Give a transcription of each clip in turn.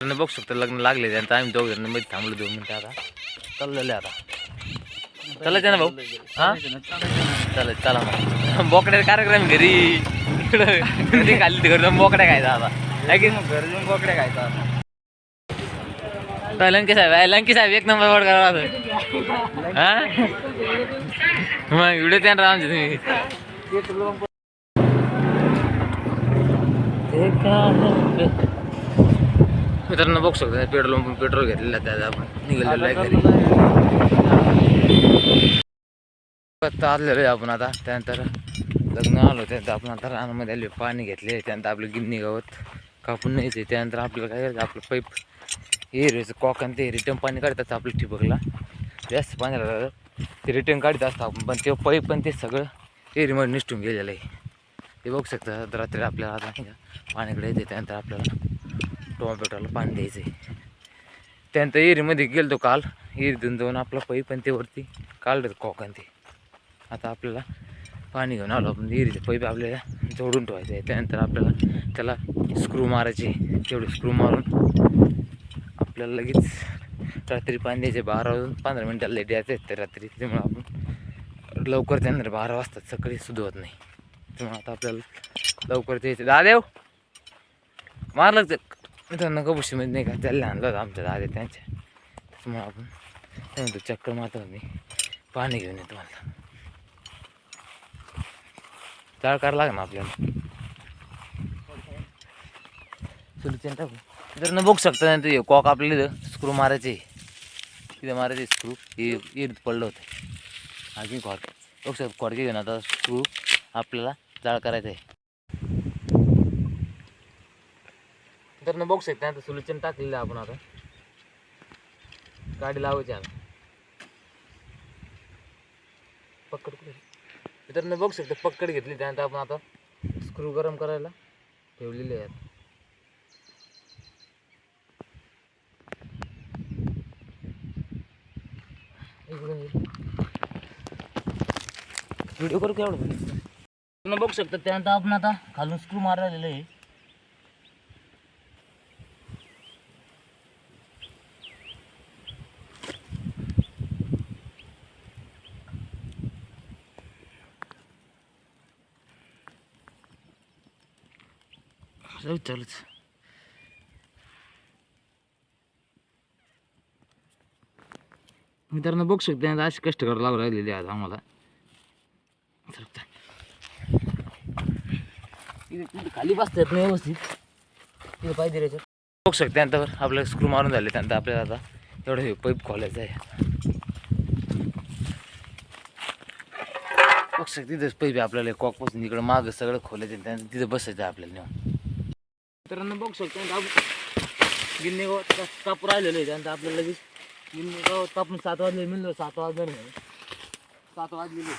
लग्न बघू शकतो लग्न लागले त्यांचं आम्ही दोघ जणमध्ये थांबलो दोन मिनिटं आता. चाललेले आता. चालायचं ना भाऊ? हा? चालेल चला मग. बोकड्या कार्यक्रम घरी. इकडं ते खाली तिकडं जाऊन बोकड्या खायचा आता. है जाऊन बोकड्या खायचा काय लंकी साहेब आहे लंकी साहेब एक नंबर वर करा हा? मग व्हिडिओ त्यानं आमचे तुम्ही. मित्रांनो बघू शकतो पेट्रोल पंप पेट्रोल घेतलेलं आहे त्यात आपण. निघालेलं आहे घरी. आता आलेलो आहे आपण आता. त्यानंतर लग्न आलो त्यानंतर आपण आता रानामध्ये आले पाणी घेतले. त्यानंतर आपलं गिन्नी गवत कापून न्यायचं त्यानंतर आपल्याला काय करायचं? आपलं पाईप एरियाचं कॉक आणि ते रिटर्न पाणी काढतात आपलं ठिबकला. जास्त पाणी लागलं ते रिटर्न काढत असतं आपण. पण ते पाईप पण ते सगळं एरियामध्ये निसटून गेलेलं आहे. ते बघू शकता रात्री आपल्याला आता पाण्याकडे येते त्यानंतर आपल्याला टोमॅटोला पाणी द्यायचं आहे. त्यानंतर एरीमध्ये गेलो तो काल एरीतून जाऊन आपला पाईप आणि ते वरती काढलं कॉक आणि ते. आता आपल्याला पाणी घेऊन आलो आपण. एरीचे पाईप आपल्याला जोडून ठेवायचं आहे. त्यानंतर आपल्याला त्याला स्क्रू मारायचे तेवढे स्क्रू मारून आपल्याला लगेच रात्री पाणी द्यायचे बारा वाजून पंधरा मिनटाला लेट यायचं आहे तर रात्री. त्यामुळे आपण लवकर त्यांना बारा वाजता सकाळी सुद्धा होत नाही. त्यामुळे आता आपल्याला लवकर द्यायचं दादेव! मारलं ते मित्रांनो कबुशीमध्ये नाही का? त्याला आणलं होतं आमच्या दादे त्यांच्या त्याच्यामुळे आपण म्हणतो चक्कर मारतो मी पाणी घेऊन येतो मला चाळ करायला लागेल ना आपल्याला? सुलचेन टाकू जर न बघू शकता नाही ते कॉक आपल्याला इथं स्क्रू मारायचे. तिथे मारायचे स्क्रू हे इरीत पडलं होतं. अजून कॉड बघू शकता कॉडके घेऊन आता स्क्रू आपल्याला जाळ करायचं आहे. तर न बघू शकता आता सोल्युशन टाकलेलं आहे आपण आता. गाडी लावायची आता. पक्कड कुठे? तर न बघू शकता पक्कड घेतली. त्यानंतर आपण आता स्क्रू गरम करायला ठेवलेले आहेत व्हिडिओ करू केवढं तुम्ही बघू शकता त्यानंतर आपण आता खालून स्क्रू मारलेलं आहे. चालू चालूच मित्रांनो बघू शकते आता अशी कष्ट करायला लागू राहिलेली आज आम्हाला. खाली बसतात नाही व्यवस्थित. तिथे पाहिजे रे बघू शकते त्यानंतर आपल्याला स्क्रू मारून झाले त्यानंतर आपल्याला आता. एवढं हे पाईप खोलायचं आहे. बघू शकते तिथेच पाईप आहे आपल्याला. कॉकपासून इकडं मागं सगळं खोलायचं. त्यानंतर तिथं बसायचं आहे आपल्याला नेऊन. मित्रांनो बघू शकतो गिन्नी गावात कापूर राहिलेलं आहे त्यानंतर आपल्याला लगेच. गिन्नी गावात कापून सात वाजले मिळलो सात वाजले. सात वाजलेले.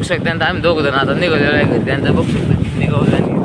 बघू शकता आम्ही दोघं जण आता निघालेलो आहे घरी त्यांचं बघू शकतो निघावलं